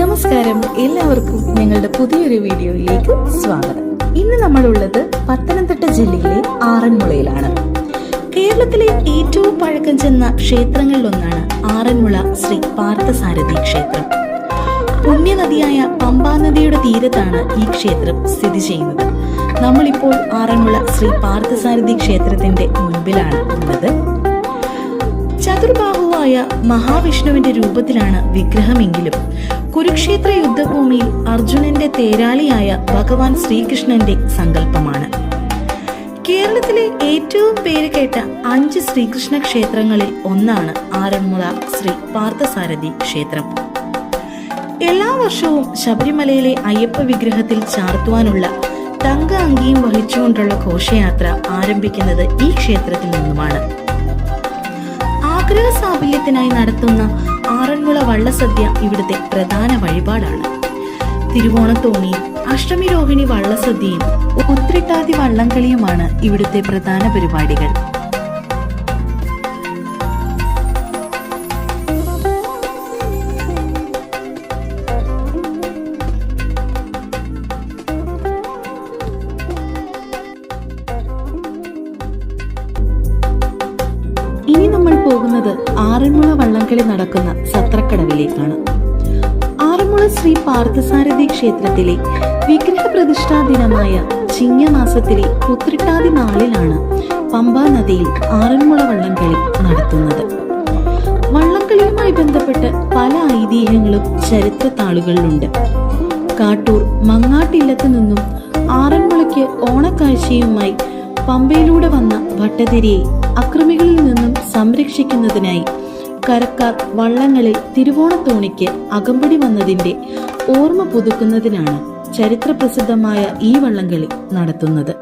നമസ്കാരം. എല്ലാവർക്കും ഞങ്ങളുടെ പുതിയൊരു വീഡിയോയിലേക്ക് സ്വാഗതം. ഇന്ന് നമ്മളുള്ളത് പത്തനംതിട്ട ജില്ലയിലെ ആറന്മുളയിലാണ്. കേരളത്തിലെ ഏറ്റവും പഴക്കം ചെന്ന ക്ഷേത്രങ്ങളിലൊന്നാണ് ആറന്മുള ശ്രീ പാർത്ഥസാരഥി ക്ഷേത്രം. പുണ്യനദിയായ പമ്പാ നദിയുടെ തീരത്താണ് ഈ ക്ഷേത്രം സ്ഥിതി ചെയ്യുന്നത്. നമ്മളിപ്പോൾ ആറന്മുള ശ്രീ പാർത്ഥസാരഥി ക്ഷേത്രത്തിന്റെ മുൻപിലാണ് ഉള്ളത്. ചതുർബാഹുവായ മഹാവിഷ്ണുവിന്റെ രൂപത്തിലാണ് വിഗ്രഹമെങ്കിലും കുരുക്ഷേത്ര യുദ്ധഭൂമിയിൽ അർജുനന്റെ തേരാളിയായ ഭഗവാൻ ശ്രീകൃഷ്ണന്റെ സങ്കല്പമാണ്. കേരളത്തിലെ ഏറ്റവും പേര് കേട്ട അഞ്ച് ശ്രീകൃഷ്ണ ക്ഷേത്രങ്ങളിൽ ഒന്നാണ് ആറന്മുള ശ്രീ പാർത്ഥസാരഥി ക്ഷേത്രം. എല്ലാ വർഷവും ശബരിമലയിലെ അയ്യപ്പ വിഗ്രഹത്തിൽ ചാർത്തുവാനുള്ള തങ്ക അങ്കിയും വഹിച്ചുകൊണ്ടുള്ള ഘോഷയാത്ര ആരംഭിക്കുന്നത് ഈ ക്ഷേത്രത്തിൽ നിന്നുമാണ്. ആഗ്രഹ സാഫല്യത്തിനായി നടത്തുന്ന ആറന്മുള വള്ളസദ്യ ഇവിടുത്തെ പ്രധാന വഴിപാടാണ്. തിരുവോണത്തോണി അഷ്ടമി രോഹിണി വള്ളസദ്യയും ഉത്രിട്ടാതി വള്ളംകളിയുമാണ് ഇവിടുത്തെ പ്രധാന പരിപാടികൾ. ഇനി നമ്മൾ പോകുന്നത് ആറന്മുള വള്ളംകളി നടക്കുന്ന സത്രക്കടവിലേക്കാണ്. ആറന്മുള ശ്രീ പാർത്ഥസാരഥി ക്ഷേത്രത്തിലെ വിഗ്രഹ പ്രതിഷ്ഠാ ദിനമായ ചിങ്ങമാസത്തിലെ പുത്രിട്ടാതി നാളിലാണ് പമ്പാ നദിയിൽ ആറന്മുള വള്ളംകളി നടത്തുന്നത്. വള്ളംകളിയുമായി ബന്ധപ്പെട്ട് പല ഐതിഹ്യങ്ങളും ചരിത്ര താളുകളിലുണ്ട് കാട്ടൂർ മങ്ങാട്ടില്ലത്ത് നിന്നും ആറന്മുളയ്ക്ക് ഓണക്കാഴ്ചയുമായി പമ്പയിലൂടെ വന്ന ഭട്ടതിരിയെ അക്രമികളിൽ നിന്നും സംരക്ഷിക്കുന്നതിനായി കരക്കാർ വള്ളങ്ങളിൽ തിരുവോണത്തോണിക്ക് അകമ്പടി വന്നതിന്റെ ഓർമ്മ പുതുക്കുന്നതിനാണ് ചരിത്രപ്രസിദ്ധമായ ഈ വള്ളംകളി നടത്തുന്നത്.